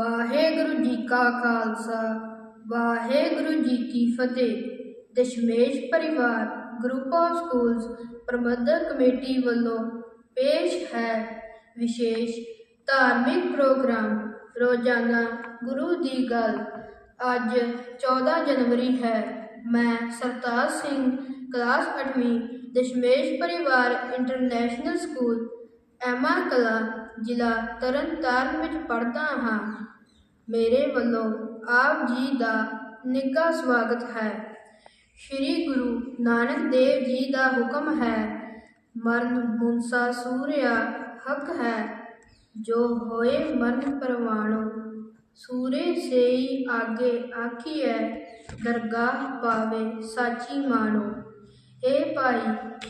ਵਾਹਿਗੁਰੂ ਜੀ ਕਾ ਖਾਲਸਾ, ਵਾਹਿਗੁਰੂ ਜੀ ਕੀ ਫਤਿਹ। Dashmesh Parivar group of schools Parbandhak committee ਵੱਲੋਂ ਪੇਸ਼ ਹੈ ਵਿਸ਼ੇਸ਼ ਧਾਰਮਿਕ ਪ੍ਰੋਗਰਾਮ। ਰੋਜ਼ਾਨਾ ਗੁਰੂ ਦੀ ਗੱਲ। ਅੱਜ 14 ਜਨਵਰੀ ਹੈ। ਮੈਂ ਸਰਤਾਜ ਸਿੰਘ, ਕਲਾਸ 8ਵੀਂ Dashmesh Parivar international school Emma ਕਲਾ ਜ਼ਿਲ੍ਹਾ ਤਰਨਤਾਰਨ ਵਿੱਚ ਪੜ੍ਹਦਾ ਹਾਂ। ਮੇਰੇ ਵੱਲੋਂ ਆਪ ਜੀ ਦਾ ਨਿੱਘਾ ਸਵਾਗਤ ਹੈ। ਸ੍ਰੀ ਗੁਰੂ ਨਾਨਕ ਦੇਵ ਜੀ ਦਾ ਹੁਕਮ ਹੈ, ਮਰਨ ਮੁਨਸਾ ਸੂਰਿਆ ਹੱਕ ਹੈ। ਜੋ ਹੋਏ ਮਰਨ ਪਰਵਾਣੋ, ਸੂਰੇ ਸੇਈ ਆਗੇ ਆਖੀਐ, ਦਰਗਾਹ ਪਾਵੇ ਸਾਚੀ ਮਾਣੋ। ਏ ਭਾਈ,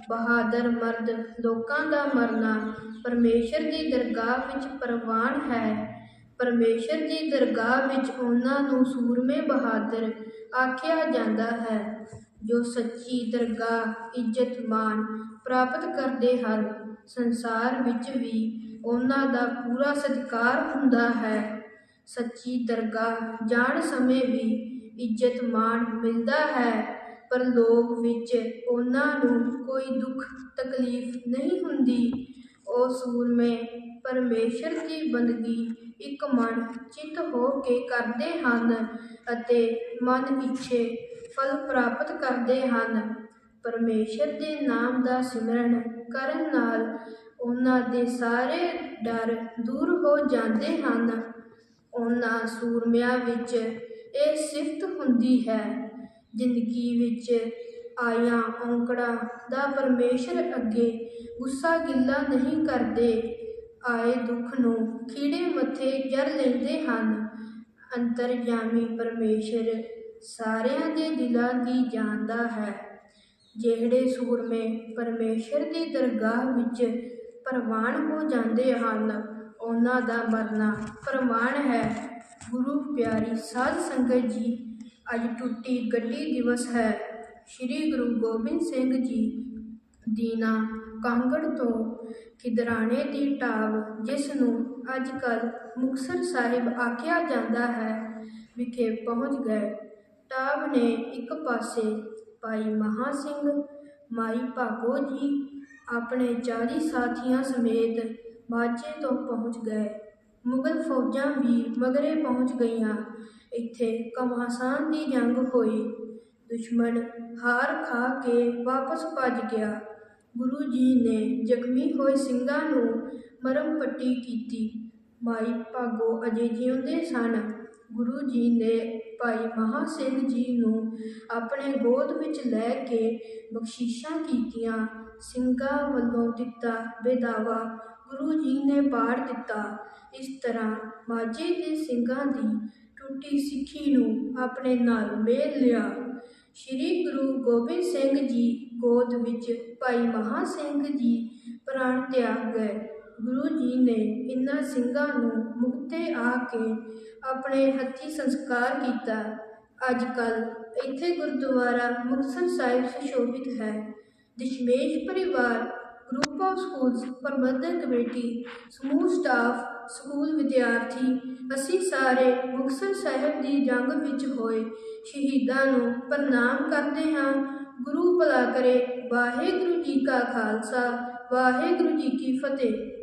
ਬਹਾਦਰ ਮਰਦ, ਲੋਕਾਂ ਦਾ ਮਰਨਾ ਪਰਮੇਸ਼ਰ ਦੀ ਦਰਗਾਹ ਵਿੱਚ ਪ੍ਰਵਾਨ ਹੈ। ਪਰਮੇਸ਼ਰ ਦੀ ਦਰਗਾਹ ਵਿੱਚ ਉਹਨਾਂ ਨੂੰ ਸੂਰਮੇ ਬਹਾਦਰ ਆਖਿਆ ਜਾਂਦਾ ਹੈ, ਜੋ ਸੱਚੀ ਦਰਗਾਹ ਇੱਜ਼ਤ ਮਾਨ ਪ੍ਰਾਪਤ ਕਰਦੇ ਹਨ। ਸੰਸਾਰ ਵਿੱਚ ਵੀ ਉਹਨਾਂ ਦਾ ਪੂਰਾ ਸਤਿਕਾਰ ਹੁੰਦਾ ਹੈ। ਸੱਚੀ ਦਰਗਾਹ ਜਾਣ ਸਮੇਂ ਵੀ ਇੱਜ਼ਤ ਮਾਨ ਮਿਲਦਾ ਹੈ। ਪਰ ਵਿੱਚ ਉਹਨਾਂ ਨੂੰ ਕੋਈ ਦੁੱਖ, ਤਕਲੀਫ ਨਹੀਂ ਹੁੰਦੀ। ਉਹ ਸੂਰਮੇ ਪਰਮੇਸ਼ਰ ਦੀ ਬੰਦਗੀ ਇੱਕ ਮਨ ਚਿੱਤ ਹੋ ਕੇ ਕਰਦੇ ਹਨ ਅਤੇ ਮਨ ਪਿੱਛੇ ਫਲ ਪ੍ਰਾਪਤ ਕਰਦੇ ਹਨ। ਪਰਮੇਸ਼ਰ ਦੇ ਨਾਮ ਦਾ ਸਿਮਰਨ ਕਰਨ ਨਾਲ ਉਹਨਾਂ ਦੇ ਸਾਰੇ ਡਰ ਦੂਰ ਹੋ ਜਾਂਦੇ ਹਨ। ਉਹਨਾਂ ਸੂਰਮਿਆਂ ਵਿੱਚ ਇਹ ਸਿਫਤ ਹੁੰਦੀ ਹੈ ਜ਼ਿੰਦਗੀ ਵਿੱਚ ਆਇਆਂ ਔਂਕੜਾਂ ਦਾ ਪਰਮੇਸ਼ਰ ਅੱਗੇ ਗੁੱਸਾ ਗਿੱਲਾ ਨਹੀਂ ਕਰਦੇ। ਆਏ ਦੁੱਖ ਨੂੰ ਖੀੜੇ ਮੱਥੇ ਜਰ ਲੈਂਦੇ ਹਨ। ਅੰਤਰਜਾਮੀ ਪਰਮੇਸ਼ਰ ਸਾਰਿਆਂ ਦੇ ਦਿਲਾਂ ਦੀ ਜਾਣਦਾ ਹੈ। ਜਿਹੜੇ ਸੂਰਮੇ ਪਰਮੇਸ਼ਰ ਦੀ ਦਰਗਾਹ ਵਿੱਚ ਪ੍ਰਵਾਨ ਹੋ ਜਾਂਦੇ ਹਨ, ਉਹਨਾਂ ਦਾ ਮਰਨਾ ਪ੍ਰਮਾਣ ਹੈ। ਗੁਰੂ ਪਿਆਰੀ ਸਾਧ ਸੰਗਤ ਜੀ ਅੱਜ ਟੁੱਟੀ ਗੱਡੀ ਦਿਵਸ ਹੈ। ਸ੍ਰੀ ਗੁਰੂ ਗੋਬਿੰਦ ਸਿੰਘ ਜੀ ਦੀਨਾ ਕਾਂਗੜ ਤੋਂ ਖਿਦਰਾਣੇ ਦੀ ਟਾਬ ਜਿਸ ਨੂੰ ਅੱਜ ਕੱਲ ਮੁਕਤਸਰ ਸਾਹਿਬ ਆਖਿਆ ਜਾਂਦਾ ਹੈ, ਵਿਖੇ ਪਹੁੰਚ ਗਏ। ਟਾਬ ਨੇ ਇੱਕ ਪਾਸੇ ਭਾਈ ਮਹਾ ਸਿੰਘ, ਮਾਈ ਭਾਗੋ ਜੀ, ਆਪਣੇ 40 ਸਾਥੀਆਂ ਸਮੇਤ ਮਾਝੇ ਤੋਂ ਪਹੁੰਚ ਗਏ। ਮੁਗਲ ਫੌਜਾਂ ਵੀ ਮਗਰੇ ਪਹੁੰਚ ਗਈਆਂ। ਇੱਥੇ ਘਮਾਸਾਨ ਦੀ ਜੰਗ ਹੋਈ। ਦੁਸ਼ਮਣ ਹਾਰ ਖਾ ਕੇ ਵਾਪਸ ਭੱਜ ਗਿਆ। ਗੁਰੂ ਜੀ ਨੇ ਜ਼ਖਮੀ ਹੋਏ ਸਿੰਘਾਂ ਨੂੰ ਮਰਮ ਪੱਟੀ ਕੀਤੀ। ਮਾਈ ਭਾਗੋ ਅਜੇ ਜਿਉਂਦੇ ਸਨ। ਗੁਰੂ ਜੀ ਨੇ ਭਾਈ ਮਹਾਂ ਸਿੰਘ ਜੀ ਨੂੰ ਆਪਣੇ ਗੋਦ ਵਿੱਚ ਲੈ ਕੇ ਬਖਸ਼ਿਸ਼ਾਂ ਕੀਤੀਆਂ। ਸਿੰਘਾਂ ਵੱਲੋਂ ਦਿੱਤਾ ਬੇਦਾਵਾ। ਗੁਰੂ ਜੀ ਨੇ ਬਾੜ ਦਿੱਤਾ। ਇਸ ਤਰ੍ਹਾਂ ਮਾਝੇ ਦੇ ਸਿੰਘਾਂ ਦੀ ਟੁੱਟੀ ਸਿੱਖੀ ਨੂੰ ਆਪਣੇ ਨਾਲ ਮੇਲ ਲਿਆ। ਸ੍ਰੀ ਗੁਰੂ ਗੋਬਿੰਦ ਸਿੰਘ ਜੀ ਗੋਦ ਵਿੱਚ ਭਾਈ ਮਹਾ ਸਿੰਘ ਜੀ ਪ੍ਰਾਣ ਤਿਆਗ ਗਏ। ਗੁਰੂ ਜੀ ਨੇ ਇਨ੍ਹਾਂ ਸਿੰਘਾਂ ਨੂੰ ਮੁਕਤੇ ਆ ਕੇ ਆਪਣੇ ਹੱਥੀ ਸੰਸਕਾਰ ਕੀਤਾ। ਅੱਜ ਕੱਲ ਇੱਥੇ ਗੁਰਦੁਆਰਾ ਮੁਕਤਸਰ ਸਾਹਿਬ ਸੁਸ਼ੋਭਿਤ ਹੈ। Dashmesh Parivar group of schools Parbandhak committee, ਸਮੂਹ ਸਟਾਫ ਸਕੂਲ ਵਿਦਿਆਰਥੀ, ਅਸੀਂ ਸਾਰੇ ਮੁਕਤਸਰ ਸਾਹਿਬ ਦੀ ਜੰਗ ਵਿੱਚ ਹੋਏ। ਸ਼ਹੀਦਾਂ ਨੂੰ ਪ੍ਰਣਾਮ ਕਰਦੇ ਹਾਂ। ਗੁਰੂ ਭਲਾ ਕਰੇ ਵਾਹਿਗੁਰੂ ਜੀ ਕਾ ਖਾਲਸਾ, ਵਾਹਿਗੁਰੂ ਜੀ ਕੀ ਫਤਿਹ।